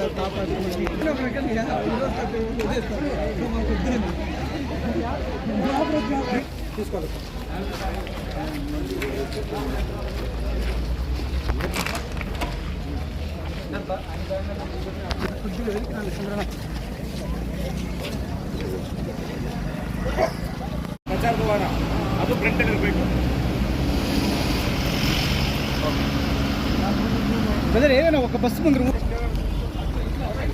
Sir కాపాడుకోండి తీసుకోవాలి ಪ್ರಚಾರ ದ್ವಾರ ಅದು ಫ್ರಂಟ್ ಇರಬೇಕು బ్రదర్ ఏదైనా ఒక బస్సు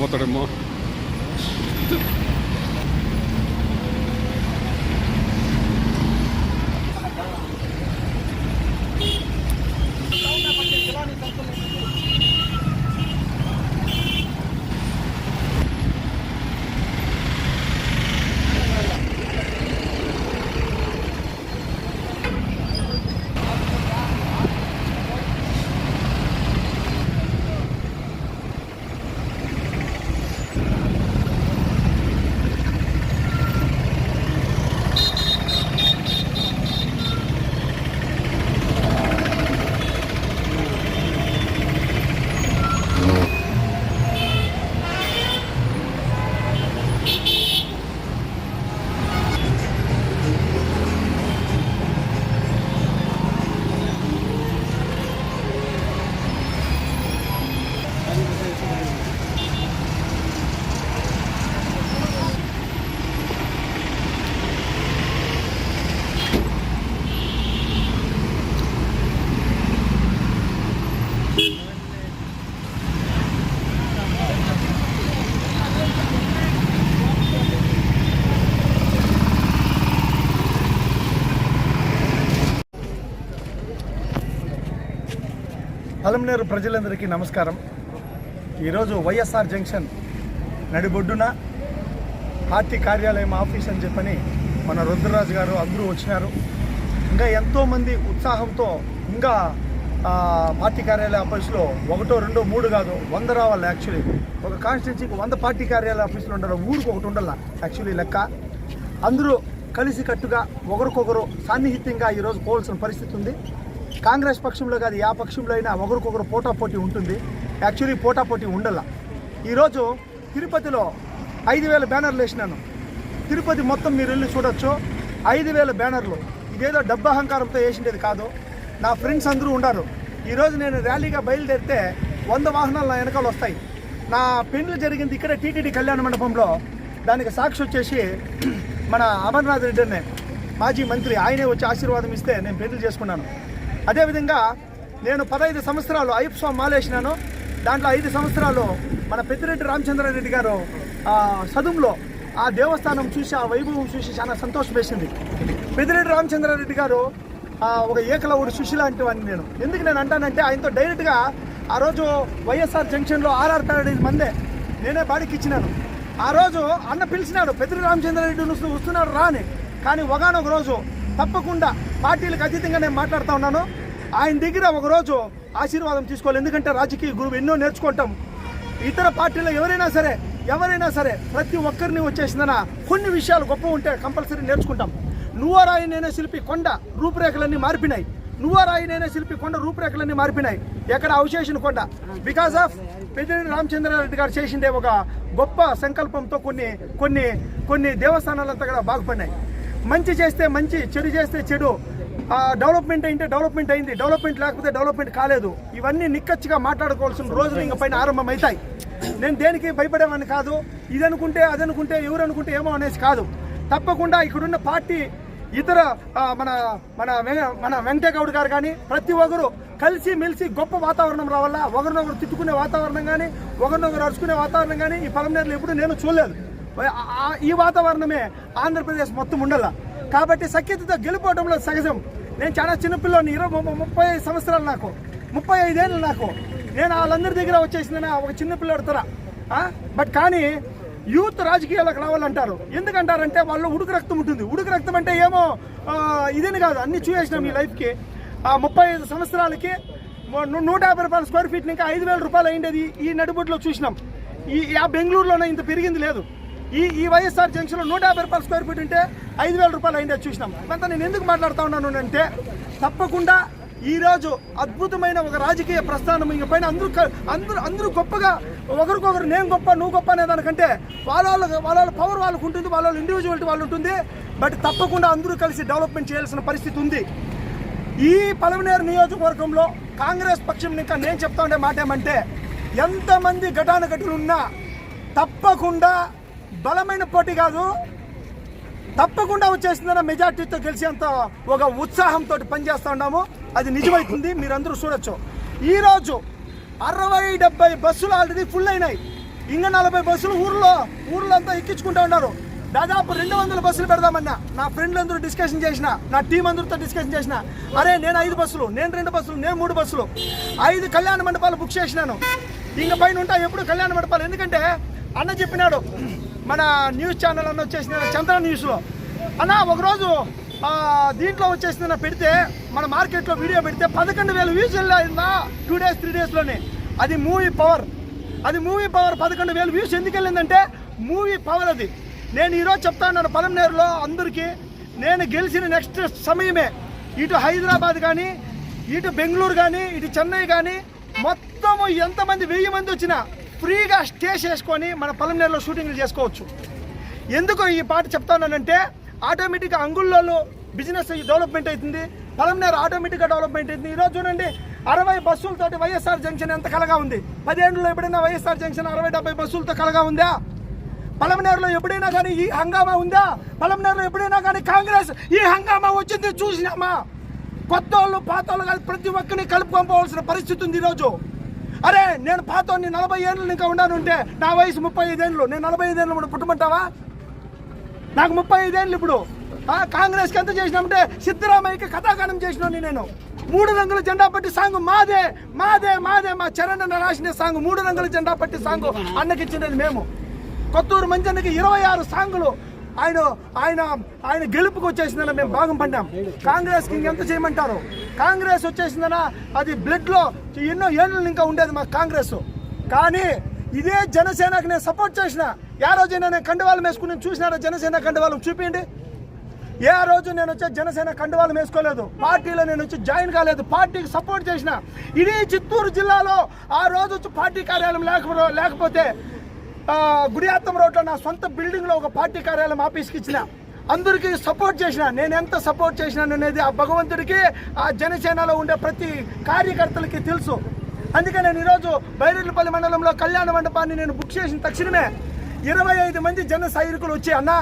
votaremos. పలమనేరు ప్రజలందరికీ నమస్కారం. ఈరోజు వైఎస్ఆర్ జంక్షన్ నడిబొడ్డున పార్టీ కార్యాలయం ఆఫీస్ అని చెప్పని మన రుద్రరాజు గారు అందరూ వచ్చినారు. ఇంకా ఎంతోమంది ఉత్సాహంతో ఇంకా పార్టీ కార్యాలయ ఆఫీసులో ఒకటో రెండో మూడు కాదు వంద రావాలి యాక్చువల్లీ ఒక కాన్స్టిట్యున్సీకి వంద పార్టీ కార్యాలయ ఆఫీసులు ఉండాలి ఊరికి ఒకటి ఉండాల యాక్చువల్లీ లెక్క. అందరూ కలిసి కట్టుగా ఒకరికొకరు సాన్నిహిత్యంగా ఈరోజు పోవాల్సిన పరిస్థితి ఉంది. కాంగ్రెస్ పక్షంలో కాదు ఏ పక్షంలో అయినా ఒకరికొకరు పోటాపోటీ ఉంటుంది. యాక్చువల్లీ పోటాపోటీ ఉండాల. ఈరోజు తిరుపతిలో ఐదు వేల బ్యానర్లు వేసినాను. తిరుపతి మొత్తం మీరు వెళ్ళి చూడొచ్చు. ఐదు వేల బ్యానర్లు. ఇదేదో డబ్బు అహంకారంతో వేసిండేది కాదు. నా ఫ్రెండ్స్ అందరూ ఉన్నారు ఈరోజు నేను ర్యాలీగా బయలుదేరితే వంద వాహనాలు నా వెనకాల వస్తాయి. నా పెండ్లు జరిగింది ఇక్కడ టీటీడీ కళ్యాణ మండపంలో. దానికి సాక్షి వచ్చేసి మన అమర్నాథ్ రెడ్డినే. మాజీ మంత్రి ఆయనే వచ్చి ఆశీర్వాదం ఇస్తే నేను పెండ్లు చేసుకున్నాను. అదేవిధంగా నేను పదహైదు సంవత్సరాలు అయ్యప్ప స్వామి మాలేసినాను. దాంట్లో ఐదు సంవత్సరాలు మన పెద్దిరెడ్డి రామచంద్రారెడ్డి గారు సదుములో సదుంలో ఆ దేవస్థానం చూసి ఆ వైభవం చూసి చాలా సంతోషం వేసింది. పెద్దిరెడ్డి రామచంద్రారెడ్డి గారు ఒక ఏకలవుడు సుశి లాంటి నేను. ఎందుకు నేను అంటానంటే ఆయనతో డైరెక్ట్గా ఆ రోజు వైఎస్ఆర్ జంక్షన్లో ఆర్ఆర్ ప్యారడైజ్ మందే నేనే బాడీకి ఇచ్చినాను. ఆ రోజు అన్న పిలిచినాడు పెద్దిరెడ్డి రామచంద్రారెడ్డి వస్తున్నాడు రాని కానీ ఒకనొక రోజు తప్పకుండా పార్టీలకు అతీతంగా నేను మాట్లాడుతూ ఉన్నాను. ఆయన దగ్గర ఒకరోజు ఆశీర్వాదం తీసుకోవాలి. ఎందుకంటే రాజకీయ గురువు ఎన్నో నేర్చుకుంటాం. ఇతర పార్టీలో ఎవరైనా సరే ఎవరైనా సరే ప్రతి ఒక్కరిని వచ్చేసిందన కొన్ని విషయాలు గొప్ప ఉంటే కంపల్సరీ నేర్చుకుంటాం. నువ్వో రాయి నేనే శిల్పి కొండ రూపురేఖలన్నీ మారిపోయినాయి నువ్వో రాయి నేనే శిల్పి కొండ రూపురేఖలన్నీ మారిపోయినాయి ఎక్కడ అవశేషణ కొండ? బికాస్ ఆఫ్ పెద్దిరెడ్డి రామచంద్రారెడ్డి గారు చేసిందే ఒక గొప్ప సంకల్పంతో కొన్ని కొన్ని కొన్ని దేవస్థానాలంతా కూడా బాగుపడినాయి. మంచి చేస్తే మంచి చెడు చేస్తే చెడు. డెవలప్మెంట్ అయితే డెవలప్మెంట్ అయింది. డెవలప్మెంట్ లేకపోతే డెవలప్మెంట్ కాలేదు. ఇవన్నీ నిక్కచ్చిగా మాట్లాడుకోవాల్సిన రోజులు ఇంక పైన ఆరంభం అవుతాయి నేను దేనికి భయపడేవాడిని కాదు. ఇది అనుకుంటే అది అనుకుంటే ఎవరు అనుకుంటే ఏమో అనేసి కాదు. తప్పకుండా ఇక్కడున్న పార్టీ ఇతర మన మన మన వెంకటేగౌడ్ గారు కానీ ప్రతి ఒక్కరు కలిసి మెలిసి గొప్ప వాతావరణం రావాలా? ఒకరినొకరు తిట్టుకునే వాతావరణం కానీ ఒకరినొకరు అరుచుకునే వాతావరణం కానీ ఈ పలంనేరులో ఎప్పుడు నేను చూడలేదు. ఆ- ఈ వాతావరణమే ఆంధ్రప్రదేశ్ మొత్తం ఉండాల. కాబట్టి సఖ్యతతో గెలుపోవడంలో సహజం. నేను చాలా చిన్నపిల్లని ఇరవై ముప్పై ఐదు సంవత్సరాలు నాకు. ముప్పై ఐదేళ్ళు నాకు. నేను వాళ్ళందరి దగ్గర వచ్చేసిందని ఒక చిన్న తర. బట్ కానీ యూత్ రాజకీయాలకు రావాలంటారు. ఎందుకంటారంటే వాళ్ళు ఉడుకు రక్తం ఉంటుంది. ఉడుకు రక్తం అంటే ఏమో ఇదేని కాదు అన్ని చూసేసినాం ఈ లైఫ్కి. ఆ ముప్పై ఐదు సంవత్సరాలకి నూట యాభై రూపాయల స్క్వేర్ ఫీట్ ఇంకా ఐదు వేల రూపాయలు అయిండేది ఈ నడిబొడ్లో చూసినాం. ఈ ఆ బెంగళూరులోనే ఇంత పెరిగింది లేదు. ఈ ఈ వైఎస్ఆర్ జంక్షన్లో నూట యాభై రూపాయల స్క్వేర్ ఫీట్ ఉంటే ఐదు వేల రూపాయలు అయిండేది చూసినాం. అంతా నేను ఎందుకు మాట్లాడుతూ ఉన్నాను అంటే తప్పకుండా ఈరోజు అద్భుతమైన ఒక రాజకీయ ప్రస్థానం. ఇంక పైన అందరూ అందరూ అందరూ గొప్పగా ఒకరికొకరు నేను గొప్ప నువ్వు గొప్ప అనే దానికంటే వాళ్ళ వాళ్ళ వాళ్ళ పవర్ వాళ్ళకు ఉంటుంది వాళ్ళ వాళ్ళ ఇండివిజువాలిటీ వాళ్ళు ఉంటుంది. బట్ తప్పకుండా అందరూ కలిసి డెవలప్మెంట్ చేయాల్సిన పరిస్థితి ఉంది. ఈ పలమనేరు నియోజకవర్గంలో కాంగ్రెస్ పక్షం ఇంకా నేను చెప్తా ఉండే మాట ఏమంటే ఎంతమంది ఘటానుఘటులు ఉన్నా తప్పకుండా బలమైన పోటీ కాదు. తప్పకుండా వచ్చేసిందన్న మెజార్టీతో గెలిచేంత ఒక ఉత్సాహంతో పనిచేస్తూ ఉన్నాము. అది నిజమవుతుంది మీరందరూ చూడొచ్చు. ఈరోజు అరవై డెబ్బై బస్సులు ఆల్రెడీ ఫుల్ అయినాయి. ఇంకా నలభై బస్సులు ఊర్లో ఊర్లో అంతా ఎక్కించుకుంటా ఉన్నారు. దాదాపు రెండు వందల బస్సులు పెడదామన్నా. నా ఫ్రెండ్లు అందరూ డిస్కషన్ చేసిన నా టీం అందరితో డిస్కషన్ చేసిన. అరే నేను ఐదు బస్సులు నేను రెండు బస్సులు నేను మూడు బస్సులు. ఐదు కళ్యాణ మండపాలు బుక్ చేసినాను. ఇంక పైన ఉంటాయి ఎప్పుడు కళ్యాణ మండపాలు? ఎందుకంటే అన్న చెప్పినాడు మన న్యూస్ ఛానల్ అన్న వచ్చేసిన చంద్ర న్యూస్లో అన్న ఒకరోజు దీంట్లో వచ్చేసిన పెడితే మన మార్కెట్లో వీడియో పెడితే పదకొండు వేల వ్యూస్ వెళ్ళిందా టూ డేస్ త్రీ డేస్లోనే అది మూవీ పవర్ అది మూవీ పవర్ పదకొండు వేల వ్యూస్ ఎందుకు వెళ్ళిందంటే మూవీ పవర్ అది. నేను ఈరోజు చెప్తా ఉన్నాను పలంనేరులో అందరికీ. నేను గెలిచిన నెక్స్ట్ సమయమే. ఇటు హైదరాబాద్ కానీ ఇటు బెంగళూరు కానీ ఇటు చెన్నై కానీ మొత్తము ఎంతమంది వెయ్యి మంది వచ్చినా ఫ్రీగా స్టే చేసుకొని మన పలంనేరులో షూటింగ్లు చేసుకోవచ్చు. ఎందుకు ఈ పాట చెప్తానంటే ఆటోమేటిక్గా అంగుళ్ళలో బిజినెస్ డెవలప్మెంట్ అవుతుంది. పలంనేరు ఆటోమేటిక్గా డెవలప్మెంట్ అవుతుంది. ఈరోజు చూడండి అరవై బస్సులతోటి వైఎస్ఆర్ జంక్షన్ ఎంత కలగా ఉంది? పదేళ్ళలో ఎప్పుడైనా వైఎస్ఆర్ జంక్షన్ అరవై డెబ్బై బస్సులతో కలగా ఉందా? పలమనేరులో ఎప్పుడైనా కానీ ఈ హంగామా ఉందా? పలమనేరులో ఎప్పుడైనా కానీ కాంగ్రెస్ ఈ హంగామా వచ్చింది చూసినామా? కొత్త వాళ్ళు పాత వాళ్ళు కానీ ప్రతి ఒక్కరిని కలుపుకోపోవాల్సిన పరిస్థితి ఉంది ఈరోజు అరే నేను పాత నలభై ఏళ్ళు ఇంకా ఉన్నాను ఉంటే నా వయసు ముప్పై ఐదేళ్ళు. నేను నలభై ఐదేళ్ళు ఇప్పుడు పుట్టుమంటావా? నాకు ముప్పై ఐదేళ్ళు ఇప్పుడు కాంగ్రెస్కి ఎంత చేసినామంటే సిద్ధరామయ్యకి కథాగానం చేసినాను నేను. మూడు రంగుల జెండా పట్టి సాంగ్ మాదే మాదే మాదే మా చరణ్ అన్న రాసిన సాంగ్ మూడు రంగుల జెండా పట్టి సాంగ్ అన్నకి ఇచ్చినది మేము. కొత్తూరు మంజన్నకి ఇరవై ఆరు సాంగులు ఆయన ఆయన ఆయన గెలుపుకు వచ్చేసిందన్న మేము భాగం పడ్డాం. కాంగ్రెస్కి ఇంకెంత చేయమంటారు? కాంగ్రెస్ వచ్చేసిందనా అది బ్లడ్లో ఎన్నో ఏళ్ళు ఇంకా ఉండేది మా కాంగ్రెస్. కానీ ఇదే జనసేనకు నేను సపోర్ట్ చేసిన ఏ రోజైనా నేను కండువాలు వేసుకుని చూసినారా జనసేన కండువాలు చూపించండి. ఏ రోజు నేను వచ్చి జనసేన కండువాలు వేసుకోలేదు పార్టీలో నేను వచ్చి జాయిన్ కాలేదు. పార్టీకి సపోర్ట్ చేసిన ఇదే చిత్తూరు జిల్లాలో ఆ రోజు వచ్చి పార్టీ కార్యాలయం లేకపో లేకపోతే గుడియాత్తం రోడ్లో నా సొంత బిల్డింగ్లో ఒక పార్టీ కార్యాలయం ఆఫీస్కి ఇచ్చిన. అందరికీ సపోర్ట్ చేసిన. నేను ఎంత సపోర్ట్ చేసినాను అనేది ఆ భగవంతుడికి ఆ జనసేనలో ఉండే ప్రతి కార్యకర్తలకి తెలుసు. అందుకే నేను ఈరోజు బైరెడ్లపల్లి మండలంలో కళ్యాణ మండపాన్ని నేను బుక్ చేసిన తక్షణమే ఇరవై ఐదు మంది జన సైనికులు వచ్చి అన్నా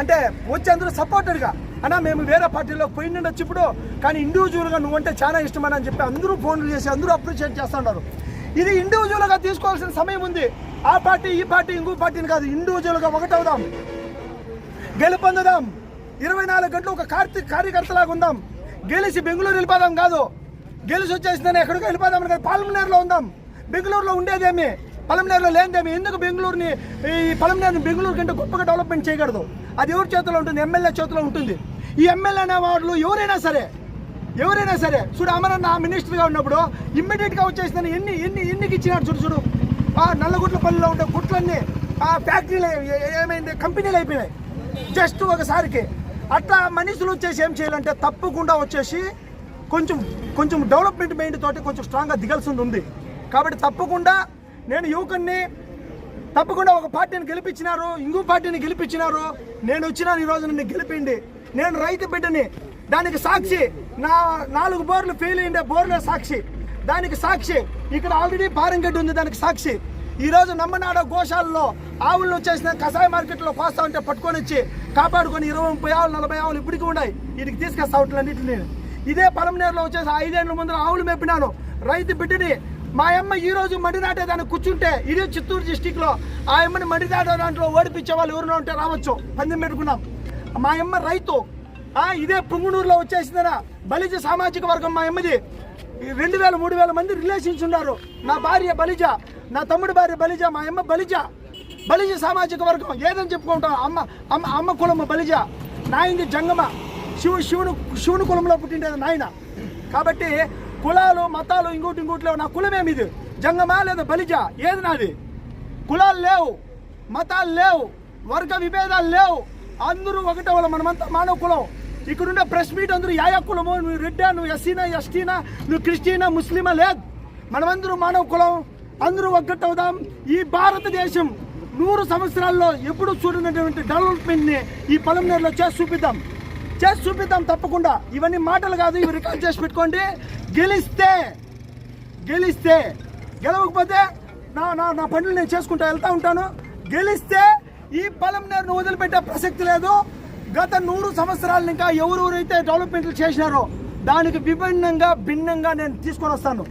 అంటే వచ్చి అందరూ సపోర్టెడ్గా అన్నా మేము వేరే పార్టీలో పోయిన వచ్చి ఇప్పుడు కానీ ఇండివిజువల్గా నువ్వంటే చాలా ఇష్టమని అని చెప్పి అందరూ ఫోన్లు చేసి అందరూ అప్రిషియేట్ చేస్తున్నారు ఇది ఇండివిజువల్గా తీసుకోవాల్సిన సమయం ఉంది. ఆ పార్టీ ఈ పార్టీ ఇంకో పార్టీని కాదు ఇండివిజువల్గా ఒకటవుదాం. గెలుపొందుదాం. ఇరవై నాలుగు గంటలు ఒక కార్తీ కార్యకర్తలాగా ఉందాం. గెలిచి బెంగళూరు వెళ్ళిపోదాం కాదు. గెలిచి వచ్చేసిందని ఎక్కడికో వెళ్ళిపోదాం కాదు పాల్మనేర్లో ఉందాం. బెంగళూరులో ఉండేదేమి? పలమనేరులో లేనిదేమి ఎందుకు బెంగళూరుని ఈ పలమనేరుని బెంగళూరు కంటే గొప్పగా డెవలప్మెంట్ చేయకూడదు అది ఎవరి చేతిలో ఉంటుంది? ఎమ్మెల్యే చేతిలో ఉంటుంది. ఈ ఎమ్మెల్యే అనే వాళ్ళు ఎవరైనా సరే ఎవరైనా సరే చూడు అమరన్న మినిస్టర్గా ఉన్నప్పుడు ఇమ్మీడియట్గా వచ్చేసిన ఎన్ని ఎన్ని ఎన్నికి ఇచ్చినాడు చూడు చూడు. ఆ నల్లగుట్ల పల్లెలో ఉండే గుట్లన్నీ ఆ ఫ్యాక్టరీలు ఏమైంది? కంపెనీలు అయిపోయినాయి. జస్ట్ ఒకసారికి. అట్లా మనుషులు వచ్చేసి ఏం చేయాలంటే తప్పకుండా వచ్చేసి కొంచెం కొంచెం డెవలప్మెంట్ మైండ్ తోటి కొంచెం స్ట్రాంగ్గా దిగాల్సింది ఉంది. కాబట్టి తప్పకుండా నేను యువకుడిని తప్పకుండా ఒక పార్టీని గెలిపించినారు ఇంకో పార్టీని గెలిపించినారు. నేను వచ్చినాను ఈ రోజు నన్ను గెలిపిండి. నేను రైతు బిడ్డని దానికి సాక్షి నా నాలుగు బోర్లు ఫెయిల్ అయ్యిండే బోర్లే సాక్షి. దానికి సాక్షి ఇక్కడ ఆల్రెడీ పారంగడ్డి ఉంది దానికి సాక్షి. ఈ రోజు నమ్మనాడ గోశాలలో ఆవులను వచ్చేసిన కషాయ మార్కెట్లో కోస్తా ఉంటే పట్టుకొని వచ్చి కాపాడుకొని ఇరవై ముప్పై ఆవులు నలభై ఆవులు ఇప్పటికీ ఉన్నాయి. వీటికి తీసుకొస్తా అన్నింటినీ ఇదే పొలంనేరులో వచ్చేసి ఐదేళ్ళ ముందర ఆవులు మేపినాను. రైతు బిడ్డని మా అమ్మ ఈ రోజు మడి నాటేదాన్ని కూర్చుంటే ఇదే చిత్తూరు డిస్టిక్లో ఆ అమ్మని మడి నాటే దాంట్లో ఓడిపించే వాళ్ళు ఎవరైనా ఉంటే రావచ్చు. పందెం పెట్టుకున్నాం. మా అమ్మ రైతు. ఆ ఇదే పుంగునూరులో వచ్చేసిందన బలిజ సామాజిక వర్గం మా అమ్మది. ఈ రెండు వేల మూడు వేల మంది రిలేషన్స్ ఉన్నారు. నా భార్య బలిజ నా తమ్ముడు భార్య బలిజ మా అమ్మ బలిజ. బలిజ సామాజిక వర్గం. ఏదని చెప్పుకుంటాం? అమ్మ అమ్మ అమ్మ కులము బలిజ. నాయింది జంగమ. శివు శివుడు శివుని కులంలో పుట్టిండేది నాయన. కాబట్టి కులాలు మతాలు ఇంకోటి ఇంకోటి లేవు. నా కులమేమి ఇది? జంగమా లేదా బలిజ? ఏది నాది? కులాలు లేవు మతాలు లేవు వర్గ విభేదాలు లేవు. అందరూ ఒకటే వాళ్ళు. మనమంతా మానవ కులం. ఇక్కడుండే ప్రెస్ మీట్ అందరూ యాయా కులము. నువ్వు రెడ్డా నువ్వు ఎస్సీనా ఎస్టీనా? నువ్వు క్రిస్టియనా ముస్లిమా? లేదు. మనమందరూ మానవ కులం. అందరూ ఒక్కటవుదాం ఈ భారతదేశం నూరు సంవత్సరాల్లో ఎప్పుడు చూడనటువంటి డెవలప్మెంట్ని ఈ పొలంనేరులో చేసి చూపిద్దాం. చేసి చూపిద్దాం తప్పకుండా. ఇవన్నీ మాటలు కాదు. ఇవి రికార్డ్ చేసి పెట్టుకోండి. గెలిస్తే గెలిస్తే గెలవకపోతే నా నా నా పనులు నేను చేసుకుంటా వెళ్తా ఉంటాను. గెలిస్తే ఈ పొలం నేను వదిలిపెట్టే ప్రసక్తి లేదు. గత నూరు సంవత్సరాలు ఇంకా ఎవరెవరైతే డెవలప్మెంట్లు చేసినారో దానికి విభిన్నంగా భిన్నంగా నేను తీసుకొని వస్తాను.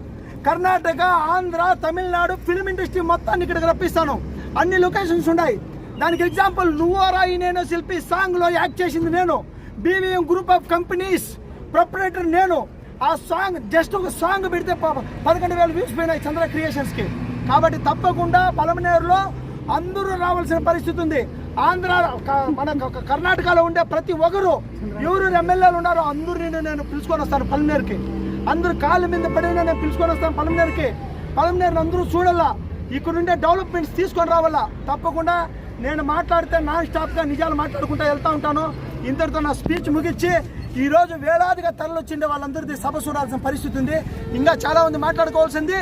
కర్ణాటక ఆంధ్ర తమిళనాడు ఫిల్మ్ ఇండస్ట్రీ మొత్తాన్ని ఇక్కడికి రప్పిస్తాను. అన్ని లొకేషన్స్ ఉన్నాయి. దానికి ఎగ్జాంపుల్ నువ్వరాయి నేను శిల్పి సాంగ్లో యాక్ట్ చేసింది నేను. B V M group of companies proprietor నేను. ఆ సాంగ్ జస్ట్ ఒక సాంగ్ పెడితే ప- పదకొండు వేల వ్యూస్ పోయినాయి చంద్ర క్రియేషన్స్కి. కాబట్టి తప్పకుండా పలమనేరులో అందరూ రావాల్సిన పరిస్థితి ఉంది. ఆంధ్ర మన కర్ణాటకలో ఉండే ప్రతి ఒక్కరు ఎవరు ఎమ్మెల్యేలు ఉన్నారో అందరిని నేను పిలుచుకొని వస్తాను పలమనేరుకి. అందరూ కాళ్ళ మీద పడిన నేను పిలుచుకొని వస్తాను పలమనేరుకి. పలమనేరుని అందరూ చూడాలా ఇక్కడ ఉండే డెవలప్మెంట్స్ తీసుకొని రావాలా? తప్పకుండా నేను మాట్లాడితే నాన్ స్టాప్గా నిజాలు మాట్లాడుకుంటూ వెళ్తా ఉంటాను. ఇంతటితో నా స్పీచ్ ముగించి ఈరోజు వేలాదిగా తరలొచ్చిండే వాళ్ళందరిది సభ చూడాల్సిన పరిస్థితి ఉంది. ఇంకా చాలా మంది మాట్లాడుకోవాల్సింది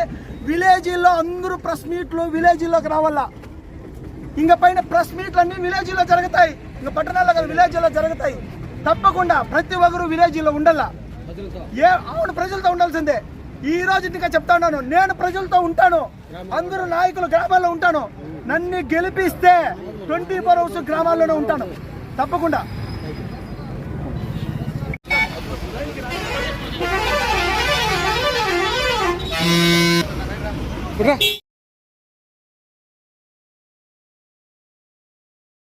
విలేజీల్లో అందరూ ప్రెస్ మీట్లు విలేజీల్లోకి రావాలా. ఇంకా పైన ప్రెస్ మీట్లు అన్ని విలేజీలో జరుగుతాయి. ఇంకా పట్టణాల్లో కాదు విలేజీలో జరుగుతాయి. తప్పకుండా ప్రతి ఒక్కరు విలేజీలో ఉండాలా. ఏ అవును ప్రజలతో ఉండాల్సిందే. ఈ రోజు ఇంకా చెప్తా ఉన్నాను నేను ప్రజలతో ఉంటాను. అందరూ నాయకులు గ్రామాల్లో ఉంటాను. నన్ను గెలిపిస్తే ట్వంటీ ఫోర్ అవర్స్ గ్రామాల్లోనే ఉంటాను. తప్పకుండా. రా.